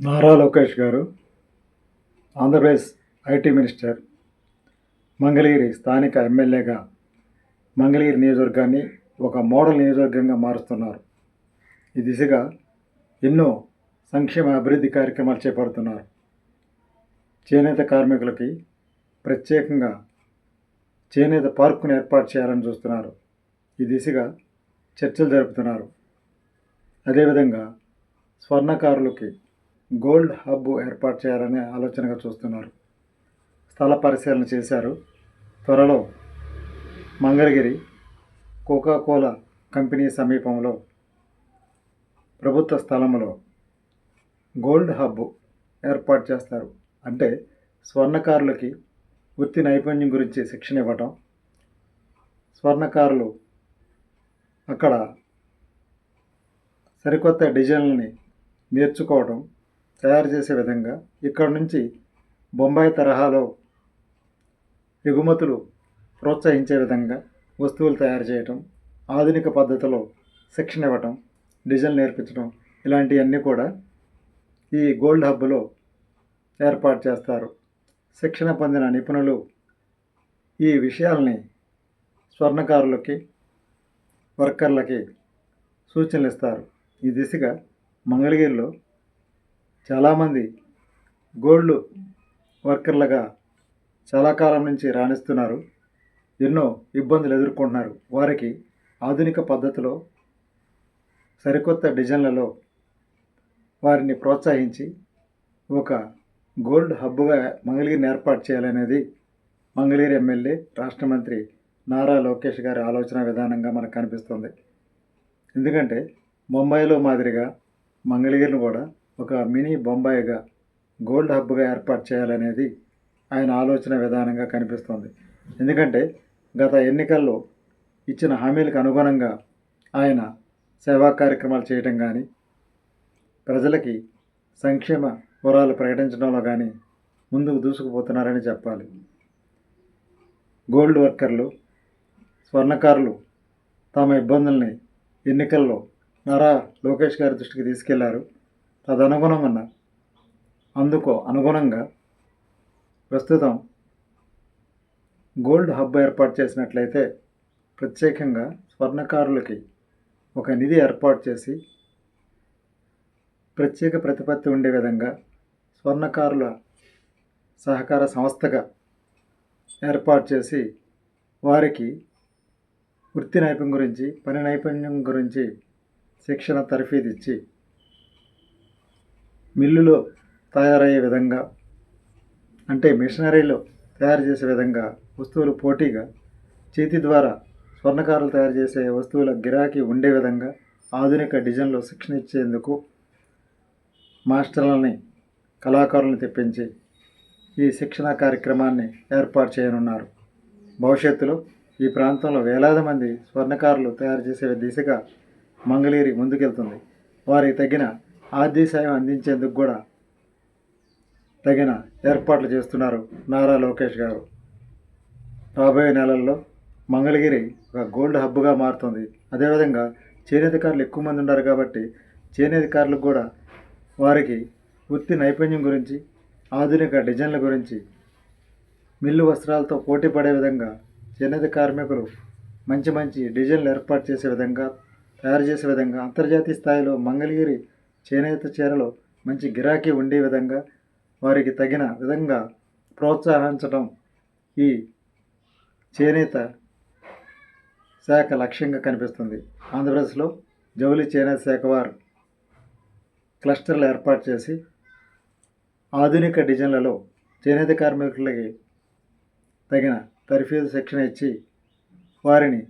నారా లోకేష్ గారు Andhra Pradesh IT minister Mangalagiri స్థానిక ఎమ్మెల్యేగా మంగళగిరి నియోజకవర్గాన్ని ఒక మోడల్ నియోజకవర్గంగా మారుస్తున్నారు. ఈ దిశగా ఎన్నో సంక్షేమ అభివృద్ధి కార్యక్రమాలు చేపడుతున్నారు. చేనేత కార్మికులకి ప్రత్యేకంగా చేనేత పార్కును ఏర్పాటు చేయాలని చూస్తున్నారు. ఈ దిశగా చర్చలు జరుపుతున్నారు. అదేవిధంగా స్వర్ణకారులకి గోల్డ్ హబ్ ఏర్పాటు చేయాలనే ఆలోచనగా చూస్తున్నారు. స్థల పరిశీలన చేశారు. త్వరలో మంగళగిరి కోకాకోలా కంపెనీ సమీపంలో ప్రభుత్వ స్థలంలో గోల్డ్ హబ్ ఏర్పాటు చేస్తారు. అంటే స్వర్ణకారులకి వృత్తి నైపుణ్యం గురించి శిక్షణ ఇవ్వటం స్వర్ణకారులు అక్కడ సరికొత్త డిజైన్లని నేర్చుకోవడం తయారు చేసే విధంగా ఇక్కడ నుంచి బొంబాయి తరహాలో ఎగుమతులు ప్రోత్సహించే విధంగా వస్తువులు తయారు చేయటం ఆధునిక పద్ధతిలో శిక్షణ ఇవ్వటం డిజైన్ నేర్పించడం ఇలాంటివన్నీ కూడా ఈ గోల్డ్ హబ్లో ఏర్పాటు చేస్తారు. శిక్షణ పొందిన నిపుణులు ఈ విషయాల్ని స్వర్ణకారులకి వర్కర్లకి సూచనలు ఇస్తారు ఈ దిశగా మంగళగిరిలో చాలామంది గోల్డ్ వర్కర్లుగా చాలా కాలం నుంచి రాణిస్తున్నారు. ఎన్నో ఇబ్బందులు ఎదుర్కొంటున్నారు. వారికి ఆధునిక పద్ధతిలో సరికొత్త డిజైన్లలో వారిని ప్రోత్సహించి ఒక గోల్డ్ హబ్గా మంగళగిరిని ఏర్పాటు చేయాలనేది మంగళగిరి ఎమ్మెల్యే రాష్ట్ర మంత్రి నారా లోకేష్ గారి ఆలోచన విధానంగా మనకు కనిపిస్తుంది. ఎందుకంటే ముంబైలో మాదిరిగా మంగళగిరిని కూడా ఒక మినీ బొంబాయిగా గోల్డ్ హబ్గా ఏర్పాటు చేయాలనేది ఆయన ఆలోచన విధానంగా కనిపిస్తుంది. ఎందుకంటే గత ఎన్నికల్లో ఇచ్చిన హామీలకు అనుగుణంగా ఆయన సేవా కార్యక్రమాలు చేయటం కానీ ప్రజలకి సంక్షేమ వరాలు ప్రకటించడంలో కానీ ముందుకు దూసుకుపోతున్నారని చెప్పాలి. గోల్డ్ వర్కర్లు స్వర్ణకారులు తమ ఇబ్బందుల్ని ఎన్నికల్లో నారా లోకేష్ గారి దృష్టికి తీసుకెళ్ళారు. తదనుగుణంగా అందుకు అనుగుణంగా ప్రస్తుతం గోల్డ్ హబ్ ఏర్పాటు చేసినట్లయితే ప్రత్యేకంగా స్వర్ణకారులకి ఒక నిధి ఏర్పాటు చేసి ప్రత్యేక ప్రతిపత్తి ఉండే విధంగా స్వర్ణకారుల సహకార సంస్థగా ఏర్పాటు చేసి వారికి వృత్తి నైపుణ్యం గురించి పని నైపుణ్యం గురించి శిక్షణ తరఫీదు ఇచ్చి మిల్లులో తయారయ్యే విధంగా అంటే మిషనరీలో తయారు చేసే విధంగా వస్తువులు పోటీగా చేతి ద్వారా స్వర్ణకారులు తయారు చేసే వస్తువుల గిరాకీ ఉండే విధంగా ఆధునిక డిజైన్లో శిక్షణ ఇచ్చేందుకు మాస్టర్లని కళాకారులను తెప్పించి ఈ శిక్షణా కార్యక్రమాన్ని ఏర్పాటు చేయనున్నారు. భవిష్యత్తులో ఈ ప్రాంతంలో వేలాది మంది స్వర్ణకారులు తయారు చేసే దిశగా మంగళగిరి ముందుకెళ్తుంది. వారికి తగిన ఆర్థిక సాయం అందించేందుకు కూడా తగిన ఏర్పాట్లు చేస్తున్నారు నారా లోకేష్ గారు. రాబోయే నెలల్లో మంగళగిరి ఒక గోల్డ్ హబ్గా మారుతుంది. అదేవిధంగా చేనేతకారులు ఎక్కువ మంది ఉన్నారు కాబట్టి చేనేతకారులకు కూడా వారికి వృత్తి నైపుణ్యం గురించి ఆధునిక డిజైన్ల గురించి మిల్లు వస్త్రాలతో పోటీ పడే విధంగా చేనేత కార్మికులు మంచి మంచి డిజైన్లు ఏర్పాటు చేసే విధంగా తయారు చేసే విధంగా అంతర్జాతీయ స్థాయిలో మంగళగిరి చేనేత చీరలు మంచి గిరాకీ ఉండే విధంగా వారికి తగిన విధంగా ప్రోత్సహించడం ఈ చేనేత శాఖ లక్ష్యంగా కనిపిస్తుంది. ఆంధ్రప్రదేశ్లో జౌలి చేనేత శాఖ వారు క్లస్టర్లు ఏర్పాటు చేసి ఆధునిక డిజైన్లలో చేనేత కార్మికులకి తగిన తర్ఫీదు శిక్షణ ఇచ్చి వారిని